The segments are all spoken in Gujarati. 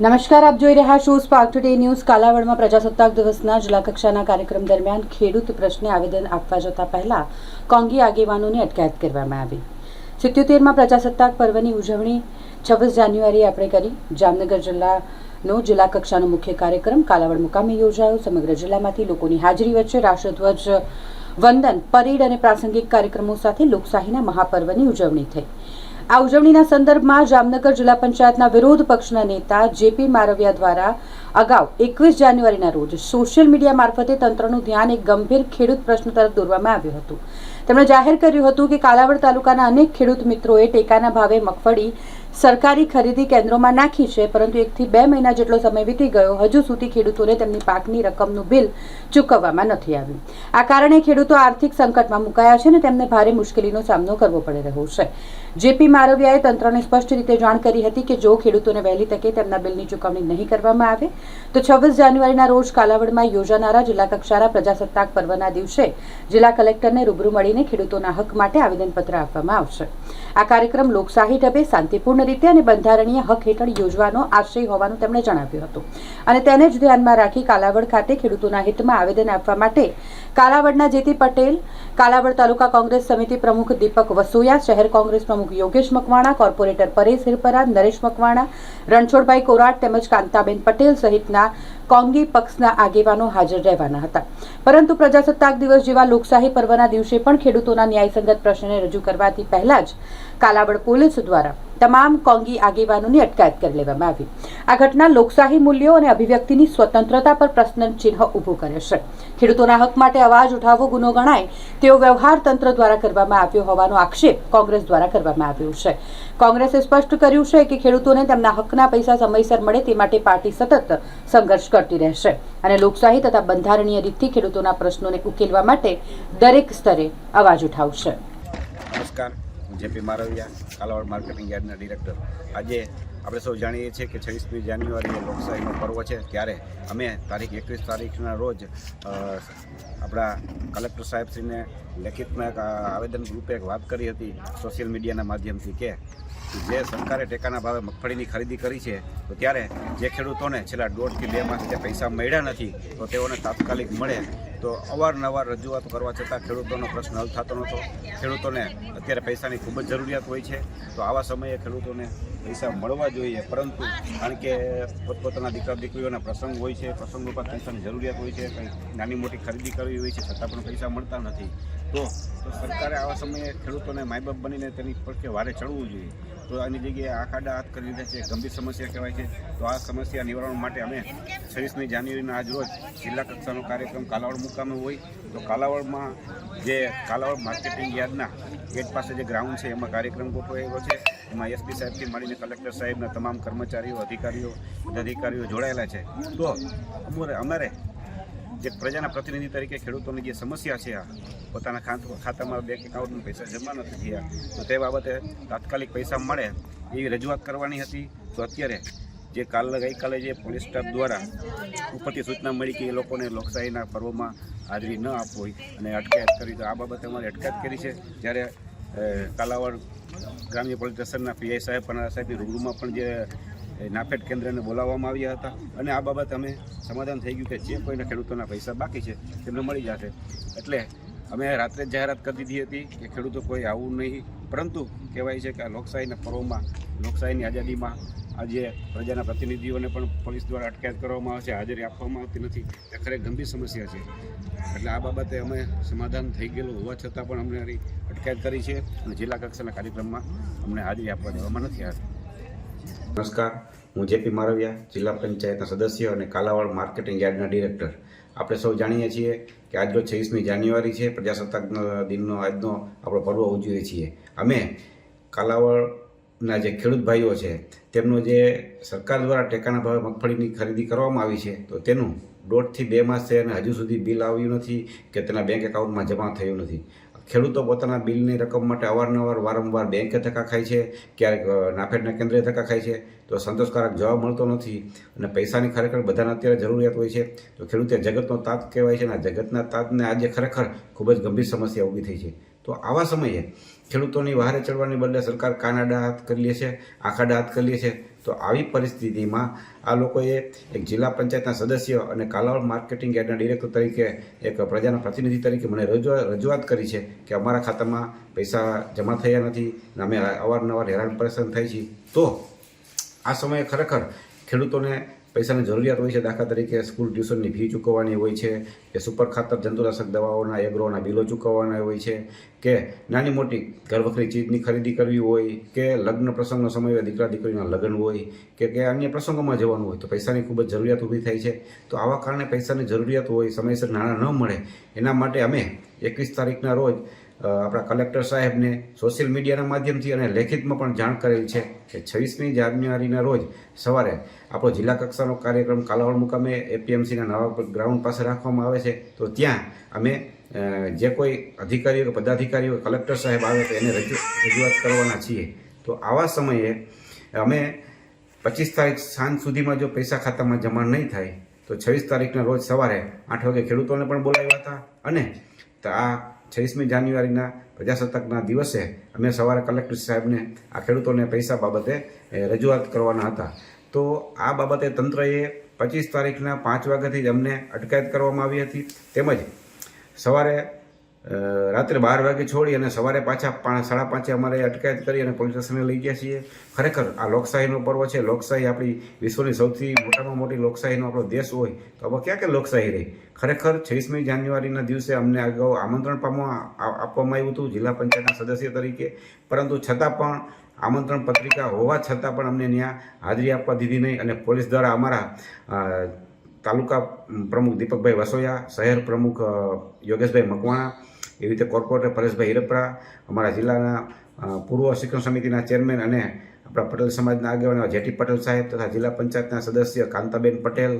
નમસ્કાર, આપ જોઈ રહ્યા છો સ્પાર્ક ટુડે ન્યૂઝ કાલાવડમાં પ્રજાસત્તાક દિવસના જિલ્લા કક્ષાના કાર્યક્રમ દરમિયાન ખેડૂત પ્રશ્ને આવેદન આપવા જતા પહેલા કોંગી આગેવાનોની અટકાયત કરવામાં આવી. સિત્યોતેરમાં પ્રજાસત્તાક પર્વની ઉજવણી છવ્વીસ જાન્યુઆરીએ આપણે કરી. જામનગર જિલ્લાનો જિલ્લા કક્ષાનો મુખ્ય કાર્યક્રમ કાલાવડ મુકામે યોજાયો. સમગ્ર જિલ્લામાંથી લોકોની હાજરી વચ્ચે રાષ્ટ્રધ્વજ, વંદન, પરેડ અને પ્રાસંગિક કાર્યક્રમો સાથે લોકશાહીના મહાપર્વની ઉજવણી થઈ. આ ઉજવણીના સંદર્ભમાં જામનગર જિલ્લા પંચાયતના વિરોધ પક્ષના નેતા જેપી મારવિયા દ્વારા અગાઉ એકવીસ જાન્યુઆરીના રોજ સોશિયલ મીડિયા મારફતે તંત્રનું ધ્યાન એક ગંભીર ખેડૂત પ્રશ્ન તરફ દોરવામાં આવ્યું હતું. તેમણે જાહેર કર્યું હતું કે કાલાવડ તાલુકાના અનેક ખેડૂત મિત્રોએ ટેકાના ભાવે મગફળી સરકારી ખરીદી કેન્દ્રોમાં નાખી છે, પરંતુ એકથી બે મહિના જેટલો સમય વીતી ગયો, હજુ સુધી ખેડૂતોને તેમની પાકની રકમનું બિલ ચૂકવવામાં નથી આવ્યું. આ કારણે ખેડૂતો આર્થિક સંકટમાં મુકાયા છે અને તેમને ભારે મુશ્કેલીનો સામનો કરવો પડી રહ્યો છે. જેપી મારવિયાએ તંત્રને સ્પષ્ટ રીતે જાણ કરી હતી કે જો ખેડૂતોને વહેલી તકે તેમના બિલની ચૂકવણી નહીં કરવામાં આવે, તો છવ્વીસ જાન્યુઆરીના રોજ કાલાવડમાં યોજાનારા જિલ્લા કક્ષાના પ્રજાસત્તાક પર્વના દિવસે જિલ્લા કલેક્ટરને રૂબરૂ મળીને ખેડૂતોના હક માટે આવેદનપત્ર આપવામાં આવશે. આ કાર્યક્રમ લોકશાહી ઢબે શાંતિપૂર્ણ રીતે અને બંધારણીય હક હેઠળ યોજવાનો આશય હોવાનું તેમણે જણાવ્યું હતું. અને તેને જ ધ્યાનમાં રાખી કાલાવડ ખાતે ખેડૂતોના હિતમાં આવેદન આપવા માટે કાલાવડના જેતી પટેલ, કાલાવડ તાલુકા કોંગ્રેસ સમિતિ પ્રમુખ દીપક વસોયા, શહેર કોંગ્રેસ પ્રમુખ યોગેશ મકવાણા, કોર્પોરેટર પરેશ હિરપરા નરેશ મકવાણા, રણછોડભાઈ કોરાટ તેમજ કાંતાબેન પટેલ સહિતના કોંગી પક્ષના આગેવાનો હાજર રહેવાના હતા. પરંતુ પ્રજાસત્તાક દિવસ જેવા લોકશાહી પર્વના દિવસે પણ ખેડૂતોના ન્યાયસંગત પ્રશ્નને રજૂ કરવાથી પહેલા જ કાલાવડ પોલીસ દ્વારા તમામ કોંગી આગેવાનોની અટકાયત કરી લેવામાં આવી. આ ઘટના લોકશાહી મૂલ્યો અને અભિવ્યક્તિની સ્વતંત્રતા પર પ્રશ્ન ચિહ્ન ઊભું કરે છે. ખેડૂતોના હક માટે અવાજ ઉઠાવવો ગુનો ગણાય તેવો વ્યવહાર તંત્ર દ્વારા કરવામાં આવ્યો હોવાનો આક્ષેપ કોંગ્રેસ દ્વારા કરવામાં આવ્યો છે. કોંગ્રેસે સ્પષ્ટ કર્યું છે કે ખેડૂતોને તેમના હકના પૈસા સમયસર મળે તે માટે પાર્ટી સતત સંઘર્ષ કરતી રહેશે અને લોકશાહી તથા બંધારણીય રીતથી ખેડૂતોના પ્રશ્નોને ઉકેલવા માટે દરેક સ્તરે અવાજ ઉઠાવશે. નમસ્કાર. જેપી મારવિયા, કાલાવાડ માર્કેટિંગ યાર્ડના ડિરેક્ટર. આજે આપણે સૌ જાણીએ છીએ કે છવ્વીસમી જાન્યુઆરીએ લોકશાહીનો પર્વ છે. ત્યારે અમે તારીખ એકવીસ તારીખના રોજ આપણા કલેક્ટર સાહેબશ્રીને લેખિતમાં એક આવેદન રૂપે એક વાત કરી હતી સોશિયલ મીડિયાના માધ્યમથી કે જે સરકારે ટેકાના ભાવે મગફળીની ખરીદી કરી છે, તો ત્યારે જે ખેડૂતોને છેલ્લા દોઢથી બે માસથી પૈસા મળ્યા નથી, તો તેઓને તાત્કાલિક મળે તો અવારનવાર રજૂઆતો કરવા છતાં ખેડૂતોનો પ્રશ્ન હલ થતો નહોતો. ખેડૂતોને અત્યારે પૈસાની ખૂબ જ જરૂરિયાત હોય છે. તો આવા સમયે ખેડૂતોને પૈસા મળવા જોઈએ. પરંતુ કારણ કે પોતપોતાના દીકરા દીકરીઓના પ્રસંગ હોય છે, પ્રસંગ ઉપર પૈસાની જરૂરિયાત હોય છે, કંઈ નાની મોટી ખરીદી કરવી હોય છે, છતાં પણ પૈસા મળતા નથી. તો સરકારે આવા સમયે ખેડૂતોને માયબાપ બનીને તેની પડખે વારે ચડવું જોઈએ. તો આની જગ્યાએ આ ખાડા હાથ કરી લીધા છે ગંભીર સમસ્યા કહેવાય છે. તો આ સમસ્યા નિવારણ માટે અમે છવ્વીસમી જાન્યુઆરીના આજ રોજ જિલ્લા કક્ષાનો કાર્યક્રમ કાલાવડ મુકામે હોય. તો કાલાવડમાં જે કાલાવડ માર્કેટિંગ યાર્ડના ગેટ પાસે જે ગ્રાઉન્ડ છે, એમાં કાર્યક્રમ ગોઠવાયો છે. એમાં એસપી સાહેબથી મળીને કલેક્ટર સાહેબના તમામ કર્મચારીઓ, અધિકારીઓ અધિકારીઓ જોડાયેલા છે. તો અમારે અમારે જે પ્રજાના પ્રતિનિધિ તરીકે ખેડૂતોની જે સમસ્યા છે આ, પોતાના ખાત- ખાતામાં બેંક એકાઉન્ટમાં પૈસા જમા નથી થયા, તો તે બાબતે તાત્કાલિક પૈસા મળે એવી રજૂઆત કરવાની હતી. તો અત્યારે જે કાલ ગઈકાલે જે પોલીસ સ્ટાફ દ્વારા ઉપરથી સૂચના મળી કે એ લોકોને લોકશાહીના પર્વમાં હાજરી ન આપવી અને અટકાયત કરી, તો આ બાબતે અમારે અટકાયત કરી છે. જ્યારે કાલાવડ ગ્રામ્ય પોલીસ સ્ટેશનના પીઆઈ સાહેબ પણ સાહેબની રૂબરૂમાં પણ જે નાફેડ કેન્દ્રને બોલાવવામાં આવ્યા હતા. અને આ બાબત અમે સમાધાન થઈ ગયું કે જે કોઈના ખેડૂતોના પૈસા બાકી છે, તેમને મળી જશે. એટલે અમે રાત્રે જ જાહેરાત કરી દીધી હતી કે ખેડૂતો કોઈ આવું નહીં, પરંતુ કહેવાય છે કે આ લોકશાહીના પર્વમાં, લોકશાહીની આઝાદીમાં આજે પ્રજાના પ્રતિનિધિઓને પણ પોલીસ દ્વારા અટકાયત કરવામાં આવે છે, હાજરી આપવામાં આવતી નથી, એ ખરેખર ગંભીર સમસ્યા છે. એટલે આ બાબતે અમે સમાધાન થઈ ગયેલું હોવા છતાં પણ અમને અટકાયત કરી છે અને જિલ્લા કક્ષાના કાર્યક્રમમાં અમને હાજરી આપવા દેવામાં નથી આવી. નમસ્કાર. હું જેપી મારવિયા, જિલ્લા પંચાયતના સદસ્ય અને કાલાવાડ માર્કેટિંગ યાર્ડના ડિરેક્ટર. આપણે સૌ જાણીએ છીએ કે આજનો છવ્વીસમી જાન્યુઆરી છે, પ્રજાસત્તાક દિનનો આજનો આપણો પર્વ ઉજવીએ છીએ. અમે કાલાવાડના જે ખેડૂત ભાઈઓ છે, તેમનું જે સરકાર દ્વારા ટેકાના ભાવે મગફળીની ખરીદી કરવામાં આવી છે, તો તેનું દોઢથી બે માસ છે અને હજુ સુધી બિલ આવ્યું નથી કે તેના બેંક એકાઉન્ટમાં જમા થયું નથી. ખેડૂતો પોતાના બિલની રકમ માટે અવારનવાર વારંવાર બેંકે ધક્કા ખાય છે, ક્યારેક નાફેડના કેન્દ્રે ધક્કા ખાય છે, તો સંતોષકારક જવાબ મળતો નથી અને પૈસાની ખરેખર બધાને અત્યારે જરૂરિયાત હોય છે. તો ખેડૂતે જગતનો તાત કહેવાય છે અને જગતના તાતને આજે ખરેખર ખૂબ જ ગંભીર સમસ્યા ઊભી થઈ છે. તો આવા સમયે ખેડૂતોની વહારે ચડવાની બદલે સરકાર કાનાડા હાથ કરી લે છે આખાડા હાથ કરી લે છે તો આવી પરિસ્થિતિમાં આ લોકોએ એક જિલ્લા પંચાયતના સદસ્ય અને કાલાવડ માર્કેટિંગ યાર્ડના ડિરેક્ટર તરીકે એક પ્રજાના પ્રતિનિધિ તરીકે મને રજૂઆત કરી છે કે અમારા ખાતામાં પૈસા જમા થયા નથી અને અમે અવારનવાર હેરાન પરેશાન થાય છીએ. તો આ સમયે ખરેખર ખેડૂતોને પૈસાની જરૂરિયાત હોય છે દાખલા તરીકે સ્કૂલ ટ્યુશનની ફી ચૂકવવાની હોય છે, કે સુપર ખાતર જંતુનાશક દવાઓના એગ્રોના બિલો ચૂકવવાના હોય છે, કે નાની મોટી ઘરવખરી ચીજની ખરીદી કરવી હોય, કે લગ્ન પ્રસંગનો સમય હોય, દીકરા દીકરીના લગ્ન હોય, કે કે અન્ય પ્રસંગોમાં જવાનું હોય, તો પૈસાની ખૂબ જ જરૂરિયાત ઊભી થાય છે. તો આવા કારણે પૈસાની જરૂરિયાત હોય, સમયસર નાણાં ન મળે, એના માટે અમે એકવીસ તારીખના રોજ આપણા કલેક્ટર સાહેબને સોશિયલ મીડિયાના માધ્યમથી અને લેખિતમાં પણ જાણ કરેલ છે કે છવ્વીસમી જાન્યુઆરીના રોજ સવારે આપણો જિલ્લા કક્ષાનો કાર્યક્રમ કાલાવડ મુકામે એપીએમસીના નવા ગ્રાઉન્ડ પાસે રાખવામાં આવે છે. તો ત્યાં અમે જે કોઈ અધિકારીઓ કે પદાધિકારીઓ, કલેક્ટર સાહેબ આવે તો એને રજૂ, રજૂઆત કરવાના છીએ. તો આવા સમયે અમે પચીસ તારીખ સાંજ સુધીમાં જો પૈસા ખાતામાં જમા નહીં થાય, તો છવ્વીસ તારીખના રોજ સવારે આઠ વાગે ખેડૂતોને પણ બોલાવ્યા હતા અને તો, આ છવ્વીસમી જાન્યુઆરીના પ્રજાસત્તાકના દિવસે અમે સવારે કલેક્ટર સાહેબને આ ખેડૂતોને પૈસા બાબતે રજૂઆત કરવાના હતા. તો આ બાબતે તંત્રએ પચીસ તારીખના પાંચ વાગ્યાથી જ અમને અટકાયત કરવામાં આવી હતી. તેમજ સવારે રાત્રે બાર વાગે છોડી અને સવારે પાછા સાડા પાંચે અમારે અટકાયત કરી અને પોલીસ સ્ટેશને લઈ ગયા છીએ. ખરેખર આ લોકશાહીનો પર્વ છે. લોકશાહી આપણી વિશ્વની સૌથી મોટામાં મોટી લોકશાહીનો આપણો દેશ હોય તો હવે ક્યાં કે લોકશાહી રહી? ખરેખર છવ્વીસમી જાન્યુઆરીના દિવસે અમને અગાઉ આમંત્રણ પામવા આપવામાં આવ્યું હતું જિલ્લા પંચાયતના સદસ્ય તરીકે. પરંતુ છતાં પણ આમંત્રણ પત્રિકા હોવા છતાં પણ અમને ત્યાં હાજરી આપવા દીધી નહીં અને પોલીસ દ્વારા અમારા તાલુકા પ્રમુખ દીપકભાઈ વસોયા, શહેર પ્રમુખ યોગેશભાઈ મકવાણા એવી રીતે કોર્પોરેટર પરેશભાઈ હિરપરા અમારા જિલ્લાના પૂર્વ શિક્ષણ સમિતિના ચેરમેન અને આપણા પટેલ સમાજના આગેવાનો જેટી પટેલ સાહેબ તથા જિલ્લા પંચાયતના સદસ્ય કાંતાબેન પટેલ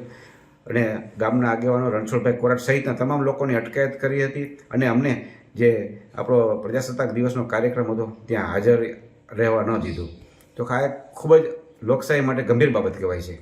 અને ગામના આગેવાનો રણછોડભાઈ કોરાટ સહિતના તમામ લોકોની અટકાયત કરી હતી અને અમને જે આપણો પ્રજાસત્તાક દિવસનો કાર્યક્રમ હતો ત્યાં હાજર રહેવા ન દીધું. તો આ ખૂબ જ લોકશાહી માટે ગંભીર બાબત કહેવાય છે.